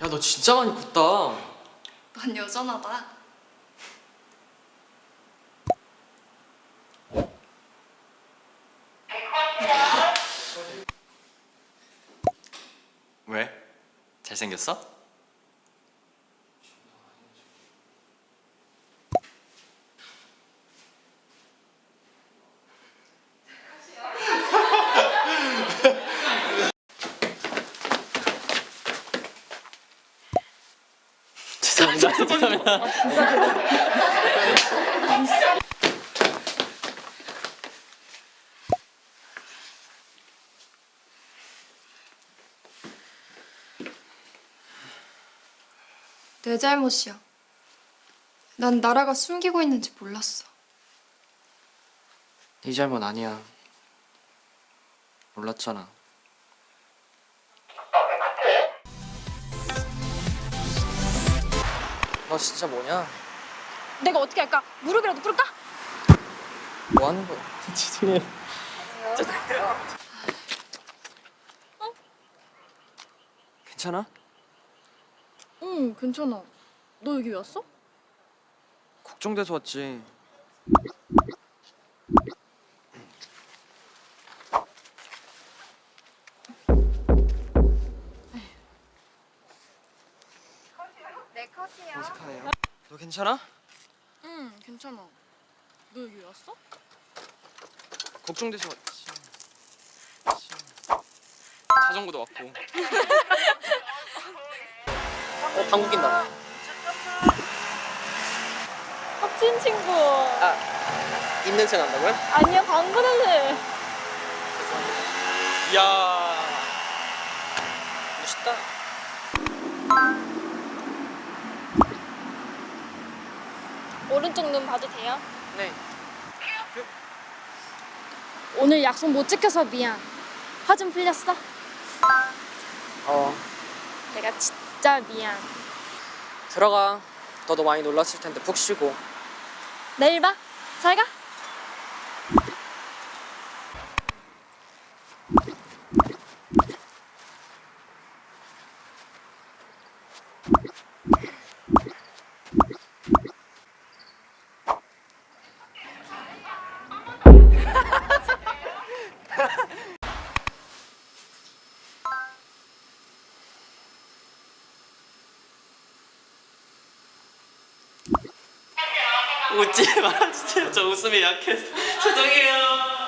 야 너 진짜 많이 컸다. 난 여전하다. 왜? 잘생겼어? 죄송합니다. 내 잘못이야. 난 나라가 숨기고 있는지 몰랐어. 네 잘못 아니야. 몰랐잖아. 너 진짜 뭐냐? 내가 어떻게 할까? 무릎이라도 꿇을까? 뭐 하는 거야? 죄송해요. 괜찮아? 응 괜찮아 너 여기 왜 왔어? 걱정돼서 왔지. 어색하네요. 너 괜찮아? 응 괜찮아 너 여기 왜 왔어? 걱정돼서 왔지. 자전거도 왔고. 어 방구 낀다. 확진 친구 입 냄새 난다고요? 아니야 방구 냄새 이야. 멋있다. 오른쪽 눈 봐도 돼요? 네. 오늘 약속 못 지켜서 미안 화 좀 풀렸어? 어 내가 진짜 미안 들어가. 너도 많이 놀랐을 텐데 푹 쉬고. 내일 봐 잘 가. 웃지 마주세요. 저 웃음이 약해서 죄송해요.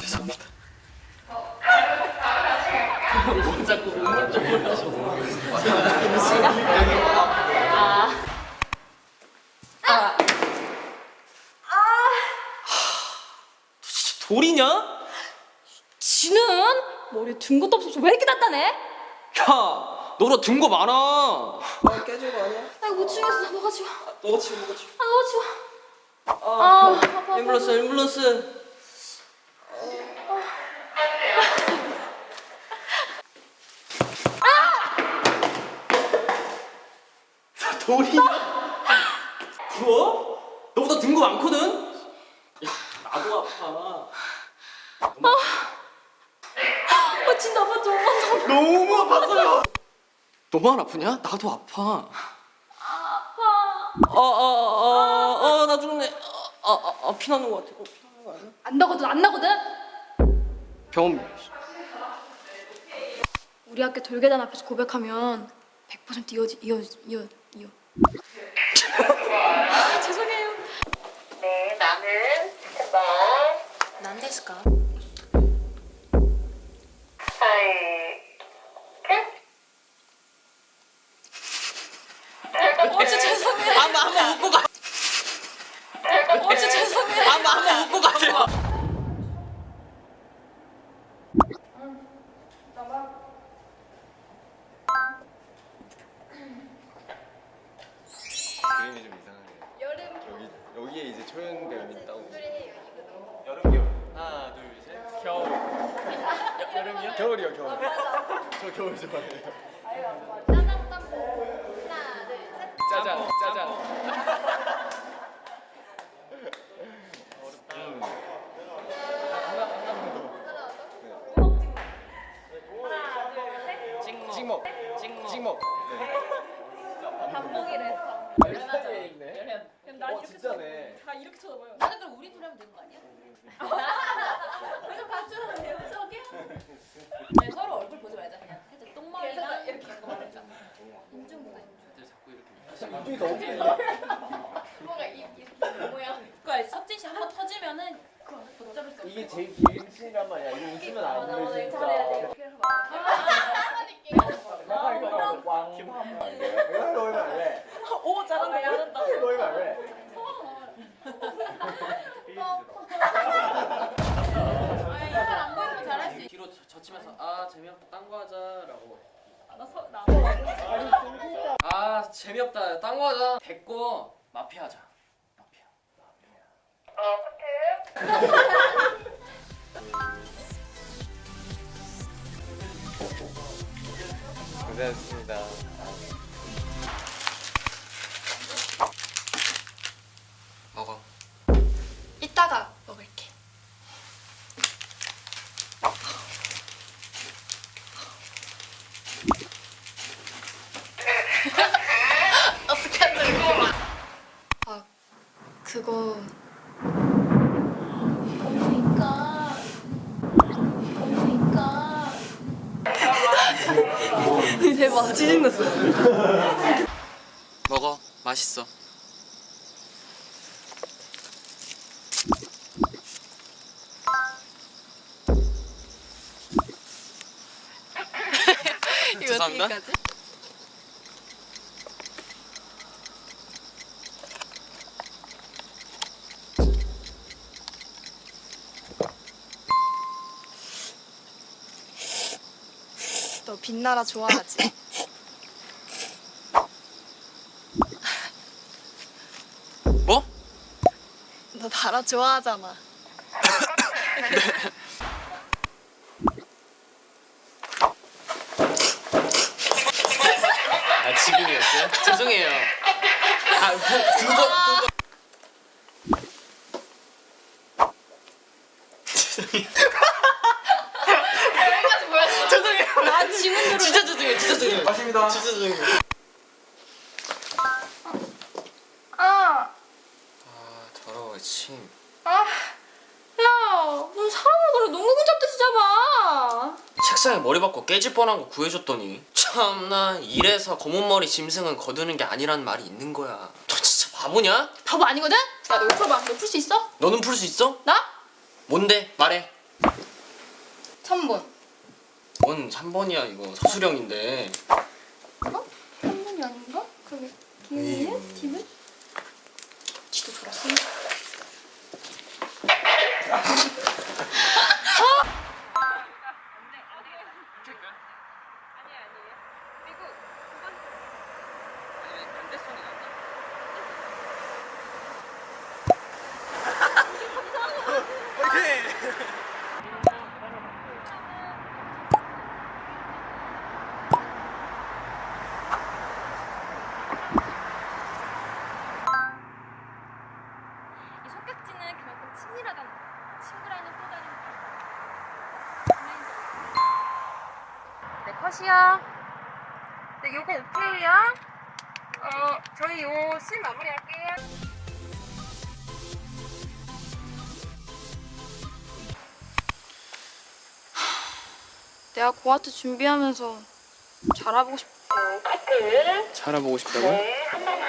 죄송합니다. 자꾸 눈물 좀 흘려서. 진짜 돌이냐? 지는 머리에 든 것도 없어서 왜 이렇게 단단해? 야, 너라 든거 많아. 아, 깨진 거 아니야? 나 이거 못 치겠어 너가 지워 너가 지금 뭐가? 아 너가 지워 아, 아 아파 아파 앰뷸런스, 앰뷸런스. 아! 돌이냐? 뭐? 너보다 든 거 많거든? 야, 나도 아파. 아 진짜 아파 좀 너무 아팠어요. 너만 아프냐? 나도 아파. 아파 어, 어, 어, 어, 나 죽네. 어, 어, 어, 피 나는 거 같아. 어, 피 나는 거 아니야? 안 나거든 안 나거든 병원. 우리 학교 돌계단 앞에서 고백하면 100% 이어지 이어 이어 이어 죄송해요 네, 나는 뭐 겨울이요 겨울 저 겨울 좋아해요 짜장 짬뽕. 하나, 둘, 셋. 짜잔 짜잔 음. 하나 하나 찍먹. 찍먹 찍먹. 찍먹 단봉이를 했어. 얼마 얘기네 그럼 난 어 이렇게 진짜네 다 이렇게 쳐다봐요. 나는 그럼 우리 둘이 하면 되는 거 아니야? 그냥 봐주는데요? 아니 서로 얼굴 보지 말자 그냥 살짝 똥머리랑 이렇게 이거 말했죠. 인중보다 다들 자꾸 이렇게. 이쪽이 더 웃기네 뭐가 이 이렇게 모양. 알지? 석진 씨 한 번 터지면은 못 잡을 수 없어 이게 제일 긴 씬이란 말이야 이거 웃으면 아, 안나돼 오늘 진짜 잘해야 돼. 이렇게 해서 막. 약간 이거 왕 이거 보이면 안 돼 오 잘한다, 잘한다. 이거 보이면 안 돼 재미없다 딴 거 하자. 됐고 마피아 하자. 마피아. 어, 커트. 고생하셨습니다 먹어. 이따가 먹을게. 어떻게 안 들고? 아, 그거 그러니까 그러니까 대박. 찌증났어. 먹어. 맛있어. 이거 죄송합니다. 어떻게까지? 너 빛나라 좋아하지? 너 나라 좋아하잖아. 아 지금이었어요? 죄송해요. 아두번두 번. 죄송해요. 아 지문으로 진짜 죄송해요. 진짜 죄송해요. 맞습니다 진짜 죄송해요. 아, 아 더러워 침. 야 무슨 사람을 그래 농구공 잡듯이 잡아 박고 깨질 뻔한 거 구해줬더니 참나 이래서 검은 머리 짐승은 거두는 게 아니라는 말이 있는 거야. 너 진짜 바보냐? 바보 아니거든? 야 너 이거 풀어봐 너 풀 수 있어? 너는 풀 수 있어? 나? 뭔데? 말해. 3번 뭔 3번이야 이거 서술형인데. 3번이 아닌가? 그러게 뒤에요? 뒤는? 지도 돌았어 이 성격지는 그만큼 친밀하다는 거. 친구라는 또 다른 네, 컷이요. 네, 요거 오케이요. 어, 저희 요 씬 마무리할게요. 내가 고아트 준비하면서 잘하고 싶. 음, 커트. 살아보고 싶다고요? 네, 한 번만.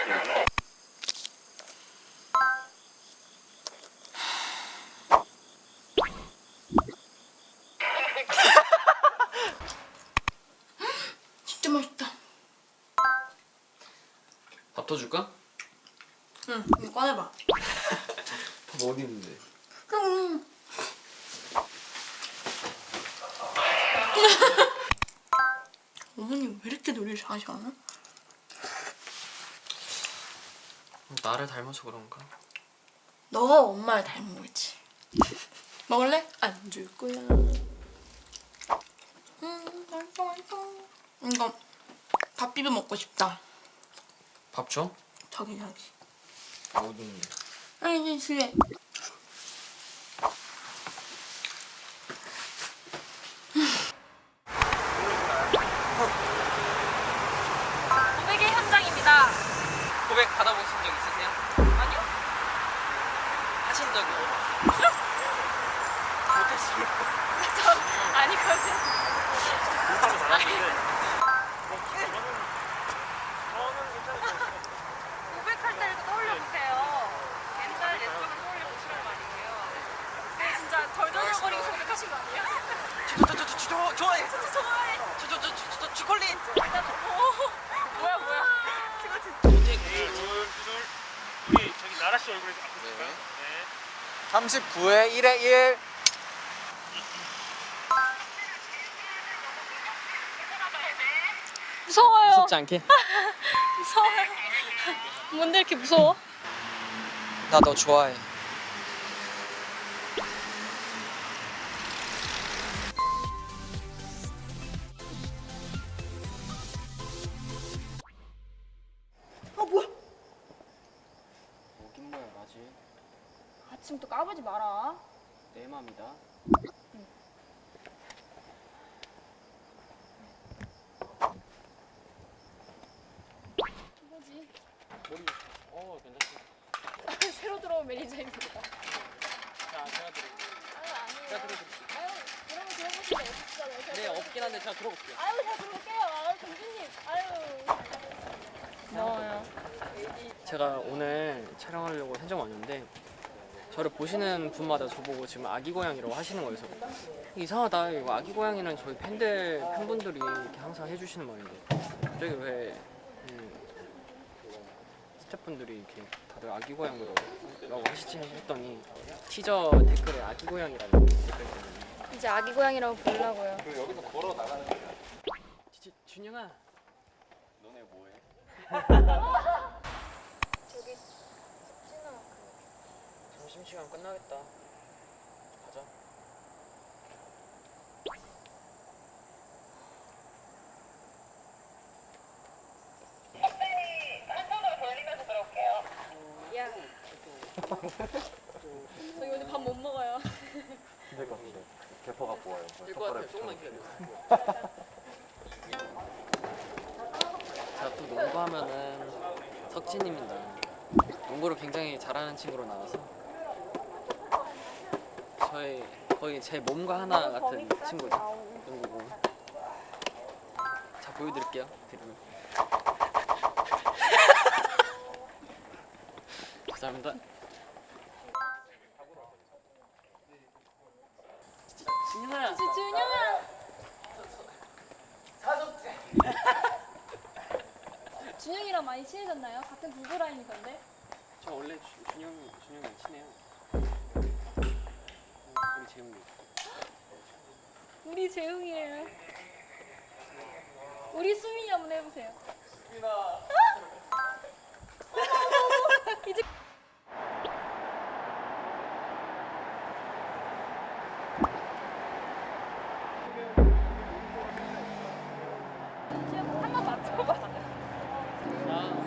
진짜 맛있다 밥 더 줄까? 응 이거 꺼내봐 밥 어디 있는데? 응 어머님 왜 이렇게 노래를 잘하셔? 나를 닮아서 그런가? 너가 엄마를 닮은 거지 먹을래? 안 줄 거야. 음, 맛있어, 맛있어. 이거 밥 비벼 먹고 싶다. 밥 줘? 저기 저기. 어딨니? 아니, 실례. 고백의 현장입니다. 고백 받아보신 적 있으세요? 아니요? 하신 적이 저 아니거든. 고백할 때를 떠올려 보세요. 옛날 예쁘게 떠올려 보시란 말이에요. 근데 진짜 덜덜덜거리고 고백하신 거 아니에요? 저저저저 좋아해. 좋아해. 일단 오 뭐야 뭐야. 이거 진짜 우리 저기 나라 씨 얼굴에 볼까요? 네. 39회 1회 1. 무서워요. 무섭지 않게? 무서워요. 뭔데 이렇게 무서워? 나 너 좋아해. 아침부터 까불지 마라. 내 맘이다 뭐지? 머리 어 괜찮지 새로 들어온 매니저입니다. 자 제가 드릴게요 아유, 아니에요. 제가 들어드릴게요 아유, 이런 거 들어보시면 어떡하잖아요. 네 없긴 한데 제가 들어볼게요 아유, 잘 들어볼게요. 아유, 공주님. 아유. 고마워요. 제가 오늘 촬영하려고 현장 왔는데 저를 보시는 분마다 저보고 지금 아기 고양이라고 하시는 거여서 이상하다. 이거 아기 고양이는 저희 팬들 팬분들이 이렇게 항상 해주시는 말인데. 갑자기 왜 음, 스태프분들이 이렇게 다들 아기 고양이라고 하시지 했더니 티저 댓글에 아기 고양이라는 댓글 때문에. 이제 아기 고양이라고 부르려고요. 진짜 준영아. 너네 뭐해? 저기 숙진아 그 점심시간 끝나겠다 가자 야. 저희 오늘 밥 못 먹어요. 힘들 것 같은데. 개퍼 갖고 와요. 될것 같아요 조금만 기다려 제가 또 농구하면은 석진입니다 농구를 굉장히 잘하는 친구로 나와서 저의 거의 제 몸과 하나 같은 친구죠 농구고 자 보여드릴게요 드리블 감사합니다 진영아 준영아. 준영이랑 많이 친해졌나요? 같은 부부 라인이던데. 저 원래 주, 준영 준영이 친해요. 응, 우리 재웅이. 우리 재웅이에요. 우리 수민이 한번 해보세요. 수민아. 이제 지금 한번 맞춰봐. 나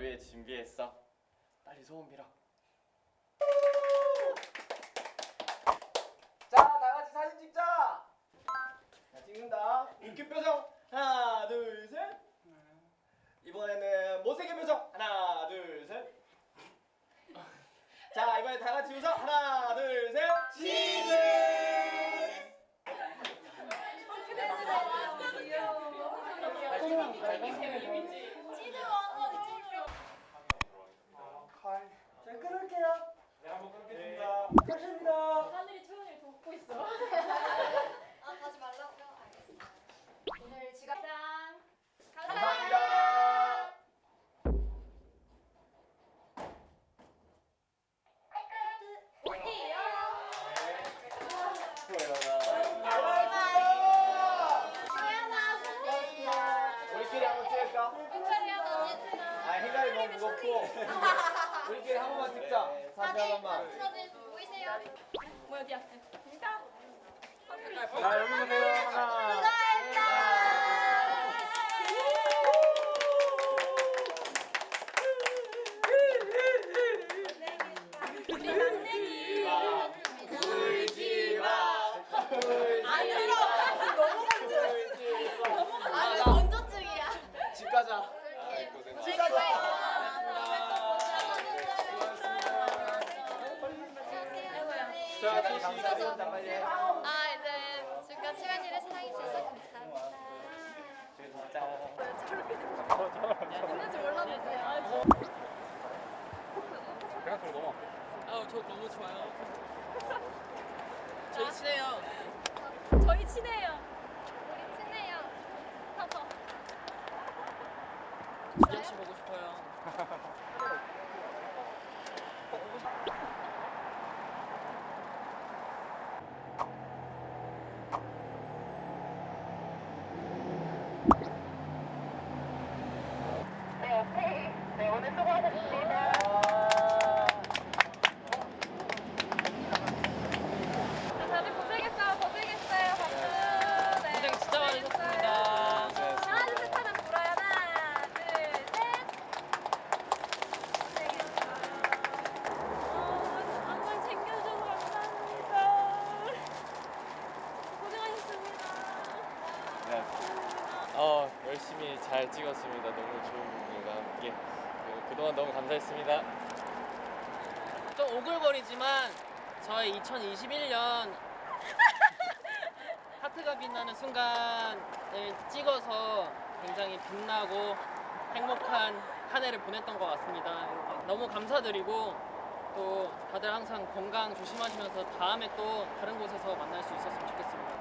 널 위해 준비했어. 빨리 소원 빌어. 자, 다 같이 사진 찍자. 자, 찍는다. 웃긴 표정. 하나, 둘, 셋. 이번에는 모색의 표정. 하나, 둘, 셋. 자, 이번에 다 같이 웃어. 하나, 둘, 셋. 치즈! 네, 자, 끊을게요. 네, 한번 끊겠습니다. 끝입니다. 하늘이 초원을 저 너무 좋아요. 저희 아. 친해요. 저희 친해요. 우리 친해요. 허허. 기혁 씨 보고 싶어요. 수고하셨습니다. 좀 오글거리지만 저의 2021년 하트가 빛나는 순간을 찍어서 굉장히 빛나고 행복한 한 해를 보냈던 것 같습니다. 너무 감사드리고 또 다들 항상 건강 조심하시면서 다음에 또 다른 곳에서 만날 수 있었으면 좋겠습니다.